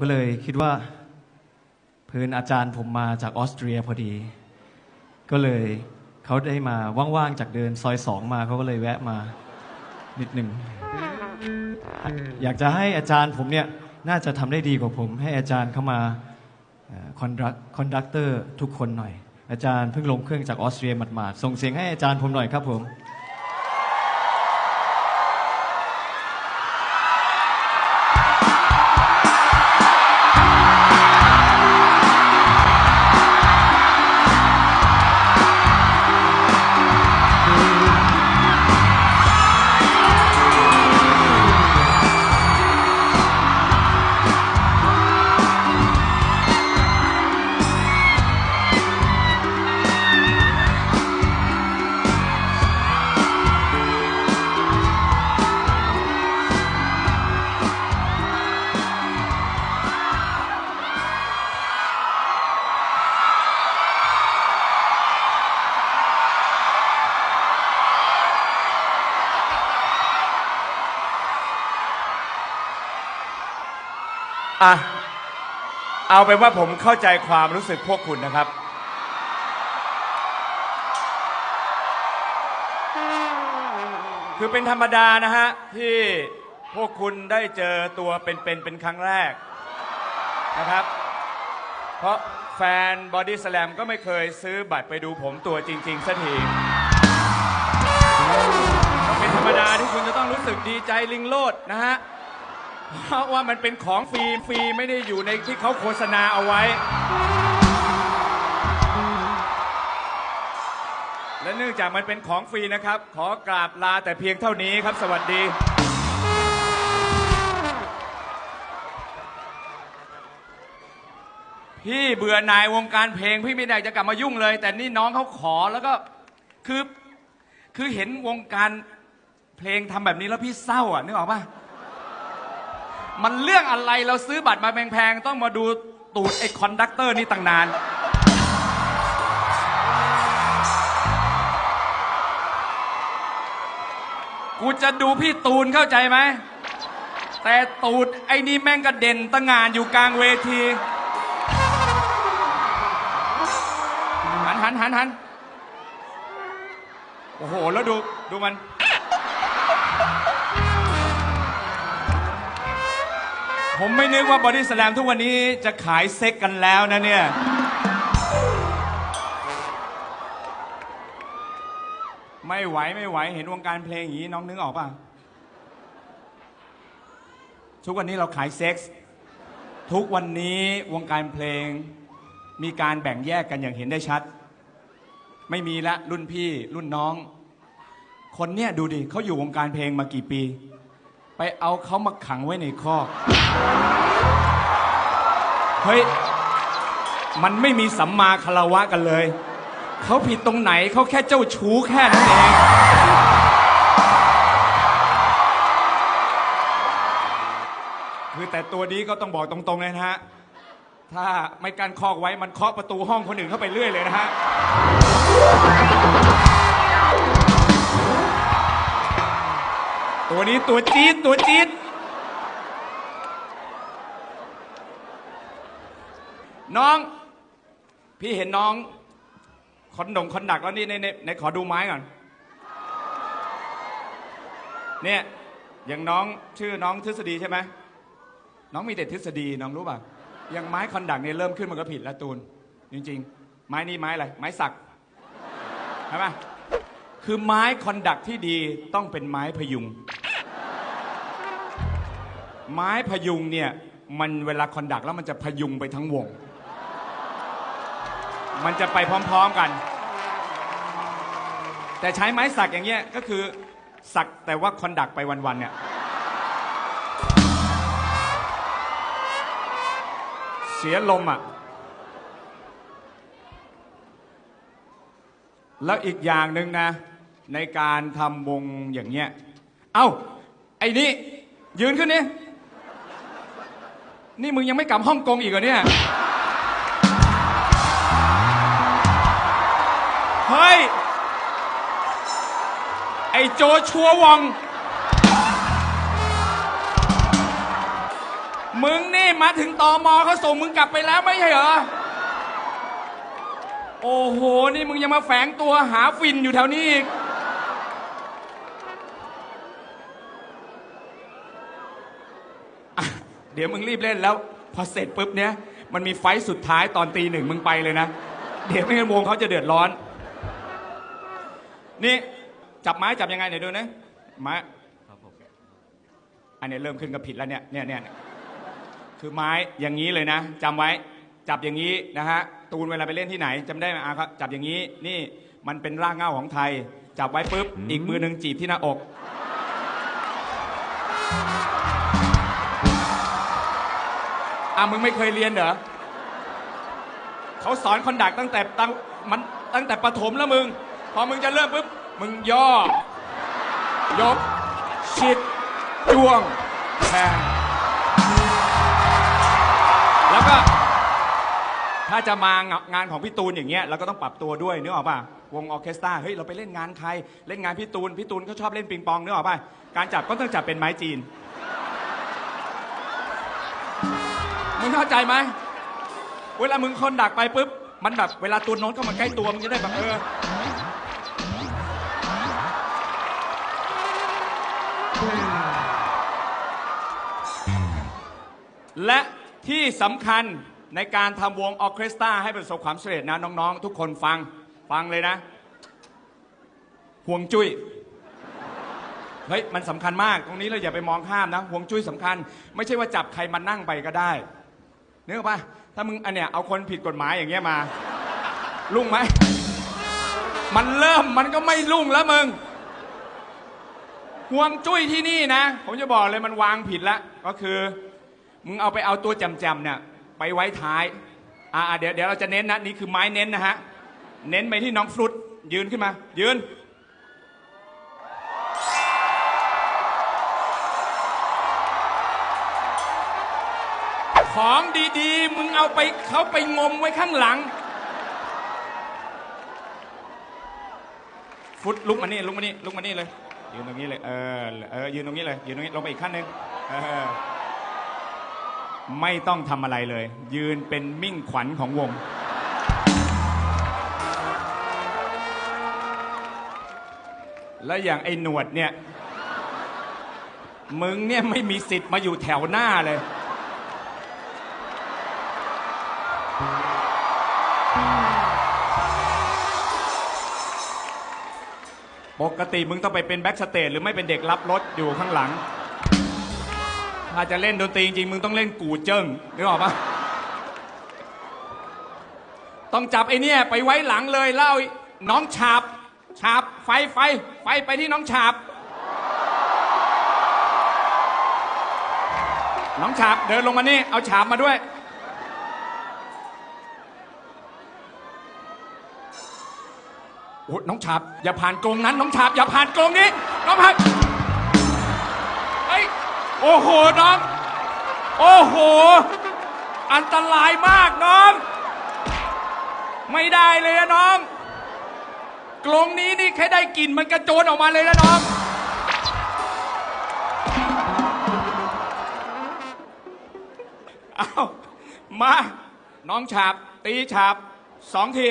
ก็เลยคิดว่าเพื่อนอาจารย์ผมมาจากออสเตรียพอดี ก็เลยเขาได้มาว่างๆจากเดินซอยสองมาเขาก็เลยแวะมานิดหนึ่ง อยากจะให้อาจารย์ผมเนี่ยน่าจะทำได้ดีกว่าผม ให้อาจารย์เข้ามาคอนดักคอนดักเตอร์ทุกคนหน่อย อาจารย์เพิ่งลงเครื่องจากออสเตรียหมาดๆส่งเสียงให้อาจารย์ผมหน่อยครับผม อะเอาเป็นว่าผมเข้าใจความรู้สึกพวกคุณนะครับ คือเป็นธรรมดานะฮะ ที่พวกคุณได้เจอตัวเป็นๆเป็นครั้งแรกนะครับ เพราะแฟนบอดี้สแลมก็ไม่เคยซื้อบัตรไปดูผมตัวจริงๆสักทีเป็นธรรมดาที่คุณจะต้องรู้สึกดีใจลิงโลดนะฮะ เพราะว่ามันเป็นของฟรีฟรีไม่ได้อยู่ในที่เขาโฆษณาเอาไว้ และเนื่องจากมันเป็นของฟรีนะครับ ขอกราบลาแต่เพียงเท่านี้ครับ สวัสดี พี่เบื่อหน่ายวงการเพลงพี่ไม่ได้จะกลับมายุ่งเลย แต่นี่น้องเขาขอแล้วก็คือคือเห็นวงการเพลงทำแบบนี้แล้วพี่เศร้าอะนึกออกปะ มันเรื่องอะไรเราซื้อบัตรมาแพงๆต้องมาดูตูดไอ้คอนดักเตอร์นี่ตั้งนาน กูจะดูพี่ตูนเข้าใจไหม แต่ตูดไอ้นี่แม่งกระเด็นตั้งงานอยู่กลางเวที หันหันหันหันโอ้โห แล้วดูดูมัน ผมไม่นึกว่าบอดี้สแลมทุกวันนี้จะขายเซ็กกันแล้วนะเนี่ย ไม่ไหวไม่ไหวเห็นวงการเพลงอย่างนี้น้องนึกออกป่ะ ทุกวันนี้เราขายเซ็กส์ทุกวันนี้วงการเพลง มีการแบ่งแยกกันอย่างเห็นได้ชัด ไม่มีละรุ่นพี่รุ่นน้อง คนเนี้ยดูดิเขาอยู่วงการเพลงมากี่ปี ไปเอาเขามาขังไว้ในคอกเฮ้ยมันไม่มีสัมมาคารวะกันเลย เขาผิดตรงไหนเขาแค่เจ้าชู้แค่นั้นเองคือแต่ตัวนี้ก็ต้องบอกตรงๆเลยนะฮะ ถ้าไม่การคอกไว้มันเคาะประตูห้องคนอื่นเข้าไปเรื่อยเลยนะฮะ วนี้ตัวจี๊ดตัวจี๊ดน้อง พี่เห็นน้องคอนดงคอนดักแล้วนี่ในในในขอดูไม้ก่อนเนี่ยอย่างน้องชื่อน้องทฤษฎีใช่ไหมน้องมีแต่ทฤษฎีน้องรู้ป่ะอย่างไม้คอนดักเนี่ยเริ่มขึ้นมันก็ผิดแล้วตูนจริง ๆ ไม้นี่ไม้อะไรไม้สักใช่ไหมคือไม้คอนดักที่ดีต้องเป็นไม้พยุง ไม้พยุงเนี่ยมันเวลาคอนดักแล้วมันจะพยุงไปทั้งวง มันจะไปพร้อมๆกัน แต่ใช้ไม้สักอย่างเงี้ยก็คือสักแต่ว่าคอนดักไปวันๆเนี่ยเสียลมอะ แล้วอีกอย่างหนึ่งนะ ในการทำวงอย่างเงี้ย เอ้า ไอ้นี่ยืนขึ้นนี่ นี่มึงยังไม่กลับฮ่องกงอีกเหรอเนี่ย เฮ้ย ไอ้โจชัววอง มึงนี่มาถึงตอมอเขาส่งมึงกลับไปแล้วไม่ใช่เหรอ โอ้โห นี่มึงยังมาแฝงตัวหาฟินอยู่แถวนี้อีก อะ เดี๋ยวมึงรีบเล่นแล้ว พอเสร็จปุ๊บเนี้ยมันมีไฟสุดท้ายตอนตีหนึ่งมึงไปเลยนะ เดี๋ยวไม่งั้นวงเขาจะเดือดร้อน นี่จับไม้จับยังไงเดี๋ยวดูนะไม้อันนี้เริ่มขึ้นกับผิดแล้วเนี่ยเนี่ยเนี่ยคือไม้อย่างนี้เลยนะจำไว้จับอย่างนี้นะฮะตูนเวลาไปเล่นที่ไหนจำได้ไหมอาครับจับอย่างนี้นี่มันเป็นรากเหง้าของไทย จับไว้ปุ๊บอีกมือหนึ่งจีบที่หน้าอก อะมึงไม่เคยเรียนเหรอเขาสอนคอนดักตั้งแต่ตั้งมันตั้งแต่ประถมแล้วมึง พอมึงจะเริ่มปุ๊บมึงย่อ ยก ชิดจ้วงแทงแล้วก็ ถ้าจะมางานของพี่ตูนอย่างเงี้ยเราก็ต้องปรับตัวด้วยนึกออกป่ะวงออเคสตราเฮ้ยเราไปเล่นงานใคร เล่นงานพี่ตูนพี่ตูนเขาชอบเล่นปิงปองนึกออกป่ะการจับก็ต้องจับเป็นไม้จีน มึงเข้าใจไหมเวลามึงคนดักไปปุ๊บ มันแบบเวลาตัวโน้นเข้ามาใกล้ตัวมึงจะได้แบบเออและที่สำคัญในการทำวงออเคสตราให้ประสบความสำเร็จนะน้องๆ ทุกคนฟังฟังเลยนะ ห่วงจุ้ยเฮ้ย มันสำคัญมาก ตรงนี้เราอย่าไปมองข้ามนะ ห่วงจุ้ยสำคัญ ไม่ใช่ว่าจับใครมานั่งไปก็ได้ นึกออกปะถ้ามึงอันเนี้ยเอาคนผิดกฎหมายอย่างเงี้ยมา ลุ่งไหม มันเริ่มมันก็ไม่ลุ่งแล้วมึงห่วงจุ้ยที่นี่นะ ผมจะบอกเลยมันวางผิดล้วก็คือ มึงเอาไปเอาตัวจำๆเนี่ยไปไว้ท้าย อ่าเดี๋ยวเดี๋ยวเราจะเน้นนะ นี่คือไม้เน้นนะฮะ เน้นไปที่น้องฟลุตยืนขึ้นมา ยืน ของดีๆ มึงเอาไปเขาไปงมไว้ข้างหลัง ฟุตลุกมานี่ลุกมานี่ลุกมานี่เลยยืนตรงนี้เลยเออเออยืนตรงนี้เลยยืนตรงนี้ลงไปอีกขั้นหนึ่งเออไม่ต้องทำอะไรเลย ยืนเป็นมิ่งขวัญของวง แล้วอย่างไอ้หนวดเนี่ย มึงเนี่ยไม่มีสิทธิ์มาอยู่แถวหน้าเลย ปกติมึงต้องไปเป็นแบ็กสเตจหรือไม่เป็นเด็กรับรถอยู่ข้างหลัง ถ้าจะเล่นดนตรีจริงๆ มึงต้องเล่นกูเจิ้งนึกออกปะต้องจับไอ้เนี่ยไปไว้หลังเลยแล้วเอาน้องฉาบฉาบไฟไฟ ไฟไปที่น้องฉาบ น้องฉาบเดินลงมานี่ เอาฉาบมาด้วย โอ้น้องฉาบอย่าผ่านกรงนั้น น้องฉาบอย่าผ่านกรงนี้ น้องผ่านเฮ้ยโอ้โหน้อง โอ้โห อันตรายมากน้อง ไม่ได้เลยนะน้องกรงนี้นี่แค่ได้กลิ่นมันกระโจนออกมาเลยนะน้องเอามา น้องฉาบ ตีฉาบสองที